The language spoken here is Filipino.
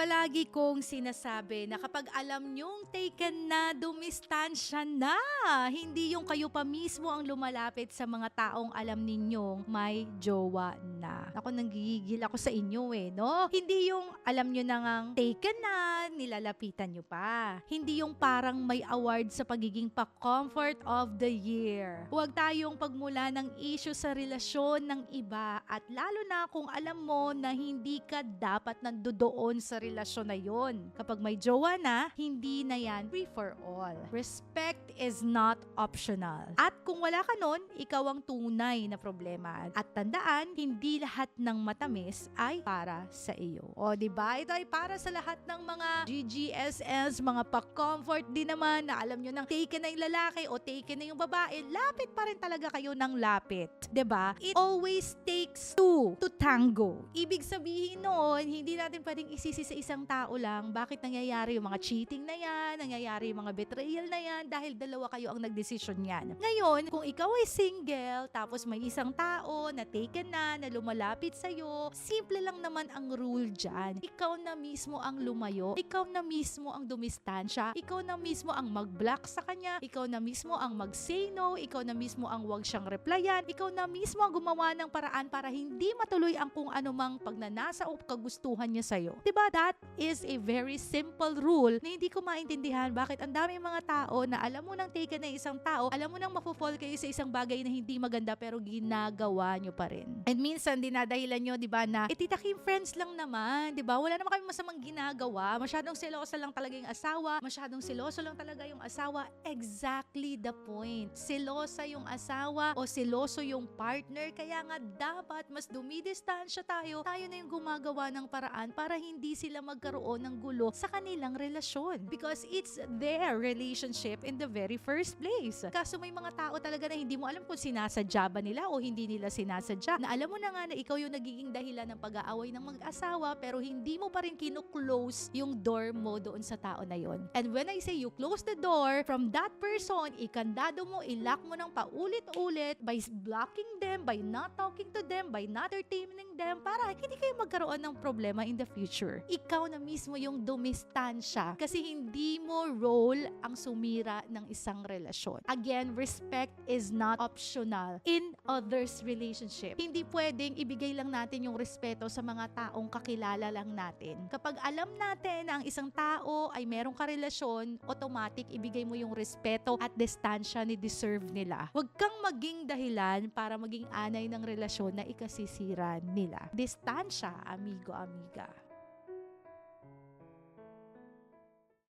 palagi kong sinasabi na kapag alam nyong taken na, dumistansya na. Hindi yung kayo pa mismo ang lumalapit sa mga taong alam ninyong may jowa na. Ako nanggigigil ako sa inyo eh, no? Hindi yung alam nyo na ngang taken na, nilalapitan nyo pa. Hindi yung parang may award sa pagiging pa-comfort of the year. Huwag tayong pagmula ng issue sa relasyon ng iba at lalo na kung alam mo na hindi ka dapat nandoon sa relasyon na yon. Kapag may jowa na, hindi na yan free for all. Respect is not optional. At kung wala ka nun, ikaw ang tunay na problema. At tandaan, hindi lahat ng matamis ay para sa iyo. O, di ba? Ito ay para sa lahat ng mga GGSS, mga pa-comfort din naman na alam nyo nang taken na yung lalaki o taken na yung babae, lapit pa rin talaga kayo ng lapit. ba? It always takes two to tango. Ibig sabihin noon, hindi natin pwedeng isisi sa isang tao lang bakit nangyayari yung mga cheating na yan, nangyayari yung mga betrayal na yan, dahil dalawa kayo ang nagdesisyon yan. Ngayon, kung ikaw ay single, tapos may isang tao na taken na, na lumalapit sa'yo, simple lang naman ang rule dyan. Ikaw na mismo ang lumayo, ikaw na mismo ang dumistansya, ikaw na mismo ang mag-block sa kanya, ikaw na mismo ang mag-say no, ikaw na mismo ang wag siyang replyan, ikaw na mismo ang gumawa ng paraan para hindi matuloy ang kung anumang pagnanasa o kagustuhan niya sa'yo. 'Di ba? That is a very simple rule na hindi ko maintindihan bakit ang daming mga tao na alam mo nang taken na isang tao, alam mo nang mafo-fall kayo sa isang bagay na hindi maganda pero ginagawa nyo pa rin. And minsan dinadahilan nyo, 'di ba, na eh friends lang naman, 'di ba? Wala naman kami masamang ginagawa. Masyadong selosa lang talaga yung asawa, masyadong seloso lang talaga yung asawa. Exactly the point. Selosa yung asawa o seloso yung partner kaya nga dapat mas dumidistansya tayo. Tayo na yung gumagawa ng paraan para hindi sila magkaroon ng gulo sa kanilang relasyon because it's their relationship in the very first place. Kaso may mga tao talaga na hindi mo alam kung sinasadya ba nila o hindi nila sinasadya. Na alam mo na nga na ikaw yung nagiging dahilan ng pag-aaway ng mag-asawa pero hindi mo pa rin kino-close yung door mo doon sa tao na yon. And when I say you close the door from that person, ikandado mo, ilock mo ng paulit-ulit by blocking them, by not talking to them, by not entertaining them para hindi kayo magkaroon ng problema in the future. Ikaw na mismo yung dumistansya kasi hindi mo role ang sumira ng isang relasyon. Again, respect is not optional in others' relationship. Hindi pwedeng ibigay lang natin yung respeto sa mga taong kakilala lang natin. Kapag alam natin na ang isang tao ay merong karelasyon, automatic ibigay mo yung respeto at distansya ni deserve nila. Huwag kang maging dahilan para maging anay ng relasyon na ikasisira nila. Distansya, amigo, amiga.